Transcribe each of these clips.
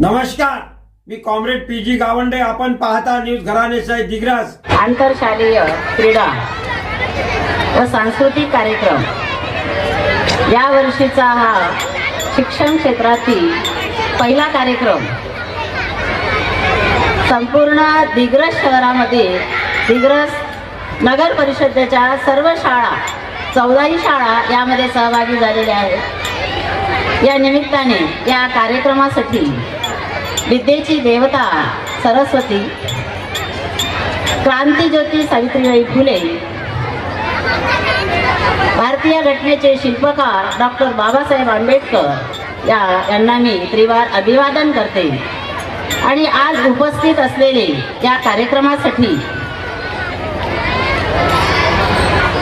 नमस्कार मी comrade P G Gawande. आपण पाहता न्यूज घराणेसाई दिग्रास. आंतरशालेय क्रीडा व सांस्कृतिक कार्यक्रम. या वर्षीचा हा शिक्षण क्षेत्रातील पहिला कार्यक्रम. संपूर्ण दिग्रस शहरामध्ये दिग्रस नगर परिषदेच्या सर्व शाळा चौदाही शाळा यामध्ये सहभागी झालेल्या आहेत. या निमित्ताने या कार्यक्रमासाठी विद्येची देवता सरस्वती क्रांतीज्योती सावित्रीबाई फुले भारतीय घटनेचे शिल्पकार डॉक्टर बाबासाहेब आंबेडकर या यांना मी त्रिवार अभिवादन करते. आणि आज उपस्थित असलेले या कार्यक्रमासाठी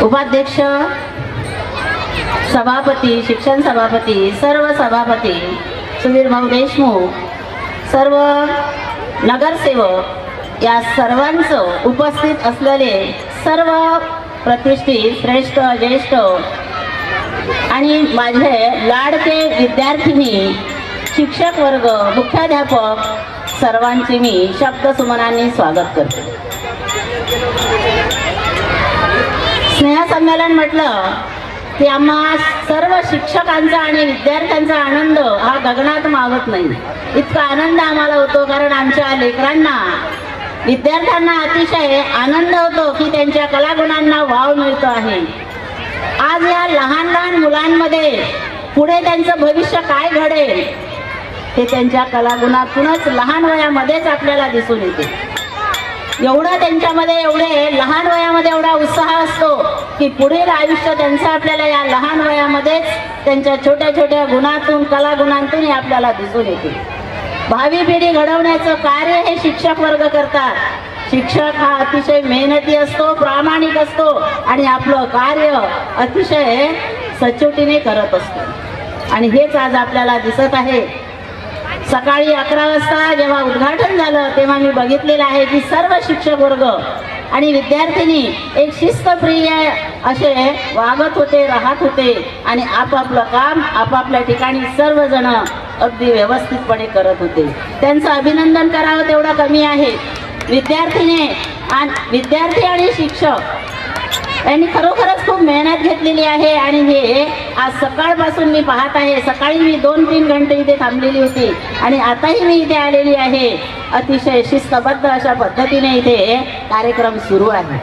उपाध्यक्ष सभापती शिक्षण सभापती सर्व सभापती सुधीर भाऊ देशमुख सर्व नगरसेवक या सर्वांचं उपस्थित असलेले सर्व प्रतिष्ठित श्रेष्ठ ज्येष्ठ आणि माझे लाडके विद्यार्थिनी शिक्षक वर्ग मुख्याध्यापक सर्वांचे मी शब्दसुमनांनी स्वागत करते. स्नेहसंमेलन म्हटलं की आम्हा सर्व शिक्षकांचा आणि विद्यार्थ्यांचा आनंद हा गगनात मावत नाही. इतका आनंद आम्हाला होतो कारण आमच्या लेकरांना विद्यार्थ्यांना अतिशय आनंद होतो की त्यांच्या कलागुणांना वाव मिळतो आहे. आज या लहान लहान मुलांमध्ये पुढे त्यांचं भविष्य काय घडेल हे त्यांच्या कलागुणातूनच लहान वयामध्येच आपल्याला दिसून येते. एवढं त्यांच्यामध्ये एवढे लहान वयामध्ये एवढा उत्साह असतो की पुढील आयुष्य त्यांचं आपल्याला या लहान वयामध्येच त्यांच्या छोट्या छोट्या गुणातून कलागुणांतूनही आपल्याला दिसून येते. भावी पिढी घडवण्याचं कार्य हे शिक्षक वर्ग करतात. शिक्षक हा अतिशय मेहनती असतो प्रामाणिक असतो आणि आपलं कार्य अतिशय सचोटीने करत असतो. आणि हेच आज आपल्याला दिसत आहे. सकाळी अकरा वाजता जेव्हा उद्घाटन झालं तेव्हा मी बघितलेलं आहे की सर्व शिक्षक वर्ग आणि विद्यार्थिनी एक शिस्तप्रिय असे वागत होते राहत होते आणि आपापलं काम आपापल्या ठिकाणी सर्वजण अगदी व्यवस्थितपणे करत होते. त्यांचं अभिनंदन करावं तेवढं कमी आहे. विद्यार्थिनी आणि विद्यार्थी आणि शिक्षक यांनी खरोखरच खूप मेहनत घेतलेली आहे आणि हे आज सकाळपासून मी पाहत आहे. सकाळी मी दोन तीन घंटे इथे थांबलेली होती आणि आताही मी इथे आलेली आहे. अतिशय शिस्तबद्ध अशा पद्धतीने इथे कार्यक्रम सुरू आहे.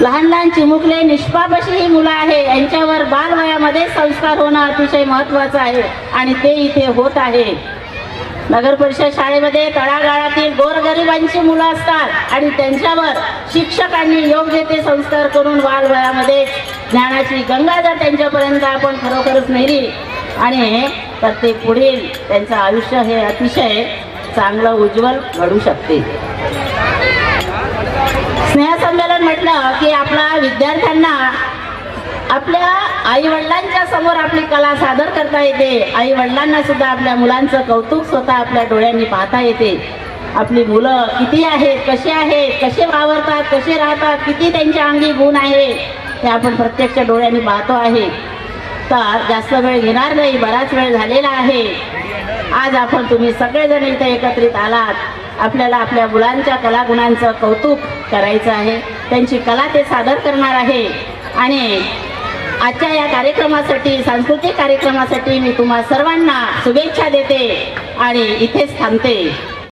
लहान लहान चिमुकले निष्पाप अशी ही मुलं आहे. यांच्यावर बालवयामध्ये संस्कार होणं अतिशय महत्वाचं आहे आणि ते इथे होत आहे. नगर परिषद शाळेमध्ये तळा गोरगरिबांची मुलं असतात आणि त्यांच्यावर शिक्षकांनी योग्य ते संस्कार करून बालवयामध्ये ज्ञानाची गंगा जर त्यांच्यापर्यंत आपण खरोखरच नेली. आणि तर ते पुढील त्यांचं आयुष्य हे अतिशय चांगलं उज्ज्वल घडू शकते. स्नेहसंमेलन म्हटलं की आपला विद्यार्थ्यांना आपल्या आई वडिलांच्या समोर आपली कला सादर करता येते. आई वडिलांना सुद्धा आपल्या मुलांचं कौतुक स्वतः आपल्या डोळ्यांनी पाहता येते. आपली मुलं किती आहेत कशी आहेत कसे वावरतात कसे राहतात किती त्यांच्या अंगी गुण आहे ते आपण प्रत्यक्ष डोळ्याने पाहतो आहे. तर जास्त वेळ घेणार नाही बराच वेळ झालेला आहे. आज आपण तुम्ही सगळेजण इथे एकत्रित आलात. आपल्याला आपल्या मुलांच्या कलागुणांचं कौतुक करायचं आहे. त्यांची कला ते सादर करणार आहे. आणि आजच्या या कार्यक्रमासाठी सांस्कृतिक कार्यक्रमासाठी मी तुम्हा सर्वांना शुभेच्छा देते आणि इथेच थांबते.